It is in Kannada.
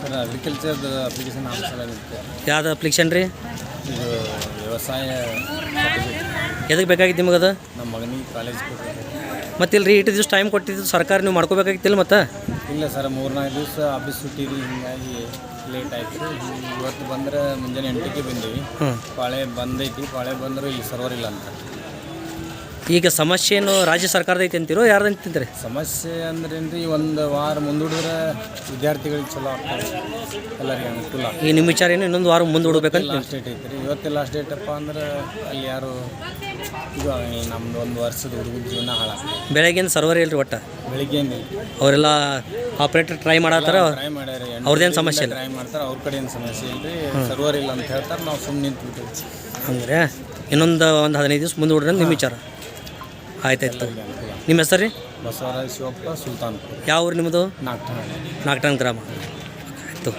ಸರ್ ಅಗ್ರಿಕಲ್ಚರ್ ಅಪ್ಲಿಕೇಶನ್ ಹಾಕ್ಸಲಾಗಿತ್ತು ಯಾವ್ದು ಅಪ್ಲಿಕೇಶನ್ ರೀ? ಇದು ವ್ಯವಸಾಯ ಎದಕ್ಕೆ ಬೇಕಾಗಿತ್ತು ನಿಮಗೆ ಅದು ನಮ್ಮ ಮಗನಿಗೆ ಕಾಲೇಜ್ ಮತ್ತೆ ಇಲ್ರಿ ರೀ ಇಟ್ಟು ದಿವಸ ಟೈಮ್ ಕೊಟ್ಟಿದ್ದು ಸರ್ಕಾರ ನೀವು ಮಾಡ್ಕೋಬೇಕಾಗಿತ್ತಿಲ್ಲ ಮತ್ತೆ? ಇಲ್ಲ ಸರ್ ಮೂರ್ನಾಲ್ಕು ದಿವಸ ಆಫೀಸ್ ಸುಟ್ಟಿ ಹಿಂಗಾಗಿ ಲೇಟ್ ಆಯ್ತು ಇವತ್ತು ಬಂದ್ರೆ ಮುಂಜಾನೆ ಎಂಟಕ್ಕೆ ಬಂದೀವಿ. ಪಾಳೆ ಬಂದೈತಿ ಪಾಳೆ ಬಂದರೂ ಇಲ್ಲಿ ಸರ್ವರ್ ಇಲ್ಲ ಅಂತ. ಈಗ ಸಮಸ್ಯೆ ಏನು ರಾಜ್ಯ ಸರ್ಕಾರದ ಐತೆ ಅಂತೀರೋ ಯಾರ್ದು ಅಂತಿಂತೀರಿ ಸಮಸ್ಯೆ ಅಂದ್ರೆ ಏನ್ರಿ ಒಂದು ವಾರ ಮುಂದೂಡಿದ್ರೆ ವಿದ್ಯಾರ್ಥಿಗಳಿಗೆ ಚಲೋ ಆಗ್ತದೆ. ಎಲ್ಲರಿಗೆ ಅನುಕೂಲ ಈ ನಿಮ್ಮ ವಿಚಾರ ಏನು? ಇನ್ನೊಂದು ವಾರ ಮುಂದೆ ಹುಡುಬೇಕಂತ ಲಾಸ್ಟ್ ಡೇಟ್ ಐತ್ರಿ ಇವತ್ತು ಲಾಸ್ಟ್ ಡೇಟ್ ಅಪ್ಪ ಅಂದ್ರೆ ಅಲ್ಲಿ ಯಾರು ಈಗ ನಮ್ದು ಒಂದು ವರ್ಷದ ಹುಡುಗನ ಜೀವನ ಹಾಳಾಗ್ತದೆ. ಬೆಳಗ್ಗಿನ ಸರ್ವರ್ ಇಲ್ರಿ ಒಟ್ಟು? ಬೆಳಿಗ್ಗೆ ಅವರೆಲ್ಲ ಆಪ್ರೇಟರ್ ಟ್ರೈ ಮಾಡತ್ತಾರ? ಟ್ರೈ ಮಾಡ್ಯಾರ ಅವ್ರದ್ದೇನು ಸಮಸ್ಯೆ ಇಲ್ಲ? ಟ್ರೈ ಮಾಡ್ತಾರೆ ಅವ್ರ ಕಡೆ ಏನು ಸಮಸ್ಯೆ ಇಲ್ರಿ? ಸರ್ವರ್ ಇಲ್ಲ ಅಂತ ಹೇಳ್ತಾರೆ ನಾವು ಸುಮ್ಮನೆ ನಿಂತು ಬಿಟ್ಟಿವಿ ಅಂದರೆ ಇನ್ನೊಂದು ಒಂದು ಹದಿನೈದು ದಿವಸ ಮುಂದೆ ಹುಡ್ರಿ ನಿಮ್ಮ ವಿಚಾರ. ಆಯ್ತಾಯ್ತು. ನಿಮ್ಮ ಹೆಸರು ರೀ? ಬಸವರಾಜ ಶಿವಪ್ಪ ಸುಲ್ತಾನ್ ಯಾವ ಊರು ನಿಮ್ಮದು? ನಾಲ್ಕು ನಾಲ್ಕು ಗ್ರಾಮ. ಆಯಿತು.